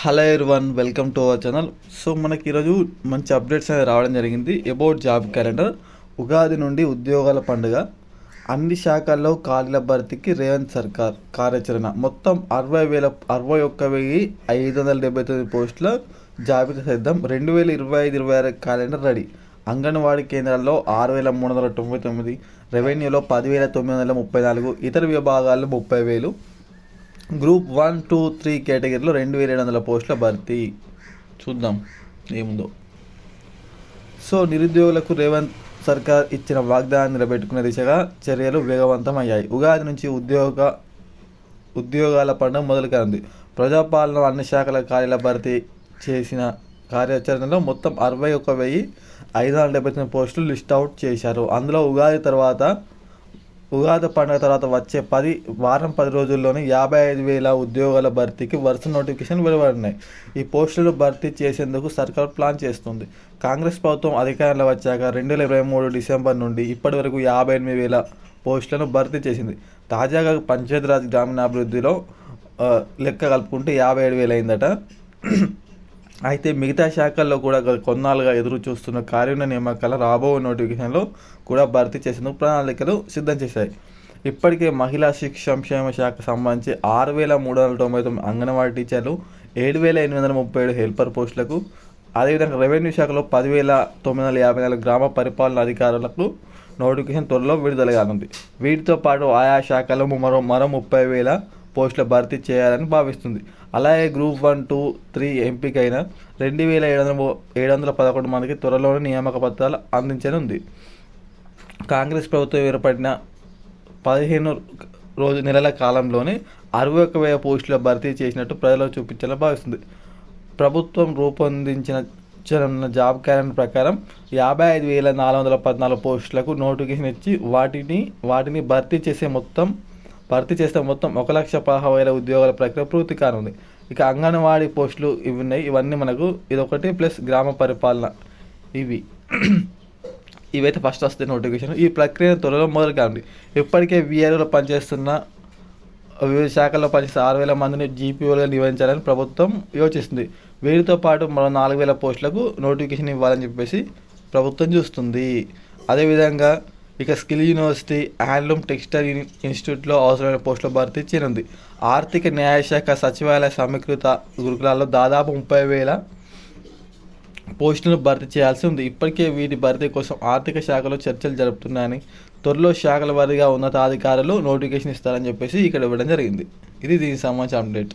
Hello one welcome to our channel so మనకి ఈరోజు మంచి అప్డేట్స్ అనేది రావడం జరిగింది. అబౌట్ జాబ్ క్యాలెండర్ ఉగాది నుండి ఉద్యోగాల పండుగ. అన్ని శాఖల్లో ఖాళీల భర్తీకి రేవంత్ సర్కార్ కార్యాచరణ. మొత్తం అరవై వేల అరవై ఒక్క వెయ్యి ఐదు వందల డెబ్బై తొమ్మిది పోస్టుల జాబితా సిద్ధం రెండు వేల ఇరవై ఐదు ఇరవై ఆరు క్యాలెండర్ రెడీ అంగన్వాడీ కేంద్రాల్లో ఆరు వేల మూడు వందల తొంభై తొమ్మిది. రెవెన్యూలో పదివేల తొమ్మిది వందల ముప్పై నాలుగు. ఇతర విభాగాల్లో ముప్పై వేలు. గ్రూప్ వన్ టూ త్రీ కేటగిరీలో రెండు వేల ఏడు వందల పోస్టుల భర్తీ. చూద్దాం ఏముందో. సో నిరుద్యోగులకు రేవంత్ సర్కార్ ఇచ్చిన వాగ్దానాన్ని నిలబెట్టుకునే దిశగా చర్యలు వేగవంతం అయ్యాయి ఉగాది నుంచి ఉద్యోగ ఉద్యోగాల పండుగ మొదలు కానుంది ప్రజాపాలన అన్ని శాఖల కార్యాల భర్తీ చేసిన కార్యాచరణలో మొత్తం అరవై ఒక వెయ్యి ఐదు వందల డెబ్బై తొమ్మిది పోస్టులు లిస్ట్ అవుట్ చేశారు. అందులో ఉగాది తర్వాత ఉగాది పండుగ తర్వాత వచ్చే పది వారం పది రోజుల్లోనే యాభై ఐదు వేల ఉద్యోగాల భర్తీకి వరుస నోటిఫికేషన్ వెలువడినాయి. ఈ పోస్టులు భర్తీ చేసేందుకు సర్కార్ ప్లాన్ చేస్తుంది. కాంగ్రెస్ ప్రభుత్వం అధికారంలో వచ్చాక రెండు వేల ఇరవై మూడు డిసెంబర్ నుండి ఇప్పటి వరకు యాభై ఎనిమిది వేల పోస్టులను భర్తీ చేసింది. తాజాగా పంచాయతీరాజ్ గ్రామీణాభివృద్ధిలో లెక్క కలుపుకుంటే యాభై ఏడు వేలు అయిందట. అయితే మిగతా శాఖల్లో కూడా కొన్నాళ్ళుగా ఎదురు చూస్తున్న కార్యన నియామకాల రాబో నోటిఫికేషన్లో కూడా భర్తీ చేసేందుకు ప్రణాళికలు సిద్ధం చేశాయి. ఇప్పటికే మహిళా శిక్ష సంక్షేమ శాఖకు సంబంధించి ఆరు వేల మూడు వందల తొంభై తొమ్మిది అంగన్వాడీ టీచర్లు ఏడు వేల ఎనిమిది వందల ముప్పై ఏడు హెల్పర్ పోస్టులకు అదేవిధంగా రెవెన్యూ శాఖలో పదివేల తొమ్మిది వందల యాభై నాలుగు గ్రామ పరిపాలన అధికారులకు నోటిఫికేషన్ త్వరలో విడుదల కానుంది. వీటితో పాటు ఆయా శాఖలో మరో మరో ముప్పై వేల పోస్టుల భర్తీ చేయాలని భావిస్తుంది. అలాగే గ్రూప్ వన్ టూ త్రీ ఎంపికైన రెండు వేల ఏడు వందల ఏడు వందల పదకొండు మందికి త్వరలోనే నియామక పత్రాలు అందించనుంది. కాంగ్రెస్ ప్రభుత్వం ఏర్పడిన పదిహేను రోజు నెలల కాలంలోనే అరవై ఒక వేల పోస్టుల భర్తీ చేసినట్టు ప్రజలకు చూపించాలని భావిస్తుంది. ప్రభుత్వం రూపొందించిన చరణ జాబ్ క్యాలెండర్ ప్రకారం యాభై ఐదు వేల నాలుగు వందల పద్నాలుగు పోస్టులకు నోటిఫికేషన్ ఇచ్చి వాటిని వాటిని భర్తీ చేసే మొత్తం భర్తీ చేస్తే మొత్తం ఒక లక్ష పదహారు వేల ఉద్యోగాల ప్రక్రియ పూర్తి కానుంది. ఇక అంగన్వాడీ పోస్టులు ఇవి ఉన్నాయి. ఇవన్నీ మనకు ఇదొకటి ప్లస్ గ్రామ పరిపాలన ఇవి. ఇవైతే ఫస్ట్ వస్తాయి నోటిఫికేషన్. ఈ ప్రక్రియ త్వరలో మొదలు కానుంది ఇప్పటికే విఆర్ఓలో పనిచేస్తున్న వివిధ శాఖల్లో పనిచేసే ఆరు వేల మందిని జీపీఓలుగా నియమించాలని ప్రభుత్వం యోచిస్తుంది. వీరితో పాటు మరో నాలుగు వేల పోస్టులకు నోటిఫికేషన్ ఇవ్వాలని చెప్పేసి ప్రభుత్వం చూస్తుంది. అదేవిధంగా ఇక స్కిల్ యూనివర్సిటీ హ్యాండ్లూమ్ టెక్స్టైల్ ఇన్స్టిట్యూట్లో అవసరమైన పోస్టుల భర్తీ చేరింది. ఆర్థిక న్యాయశాఖ సచివాలయ సమీకృత గురుకులాల్లో దాదాపు ముప్పై వేల పోస్టులను భర్తీ చేయాల్సి ఉంది. ఇప్పటికే వీటి భర్తీ కోసం ఆర్థిక శాఖలో చర్చలు జరుపుతున్నాయని త్వరలో శాఖల వారీగా ఉన్నతాధికారులు నోటిఫికేషన్ ఇస్తారని చెప్పేసి ఇక్కడ ఇవ్వడం జరిగింది. ఇది దీనికి సంబంధించిన అప్డేట్.